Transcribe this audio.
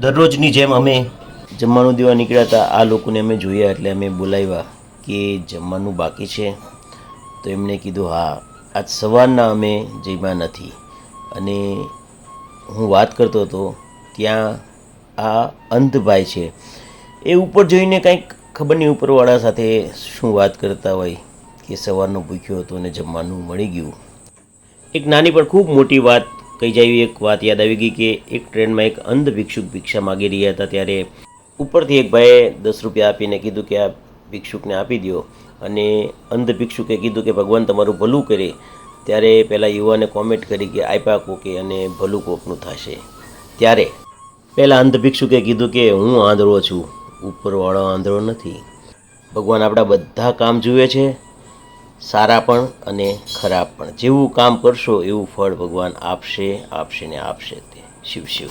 દરરોજની જેમ અમે જમવાનું દેવા નીકળ્યા હતા, આ લોકોને અમે જોયા એટલે અમે બોલાવ્યા કે જમવાનું બાકી છે. તો એમણે કીધું, હા, આજ સવારના અમે જમ્યા નથી. અને હું વાત કરતો હતો, ત્યાં આ અંતભાઈ છે. એ ઉપર જોઈને કંઈક ખબર નહીં, ઉપરવાળા સાથે શું વાત કરતા હોય કે સવારનો ભૂખ્યો હતો અને જમવાનું મળી ગયું. એક નાની પણ ખૂબ મોટી વાત કહી જાય એક વાત યાદ આવી ગઈ કે એક ટ્રેનમાં એક અંધ ભિક્ષુક ભિક્ષા માગી રહ્યા હતા ત્યારે ઉપરથી એક ભાઈએ દસ રૂપિયા આપીને કીધું કે આ ભિક્ષુકને આપી દો અને અંધ ભિક્ષુકે કીધું કે ભગવાન તમારું ભલું કરે. ત્યારે પહેલાં યુવાને કોમેન્ટ કરી કે આપ્યા કોકે અને ભલું કોકનું થશે. ત્યારે પહેલાં અંધ ભિક્ષુકે કીધું કે હું આંધળો છું. ઉપરવાળો આંધળો નથી. ભગવાન આપણા બધા કામ જુએ છે. સારા પણ અને ખરાબ પણ. જેવું કામ કરશો એવું ફળ ભગવાન આપશે આપશે ને આપશે તે. શિવ શિવ.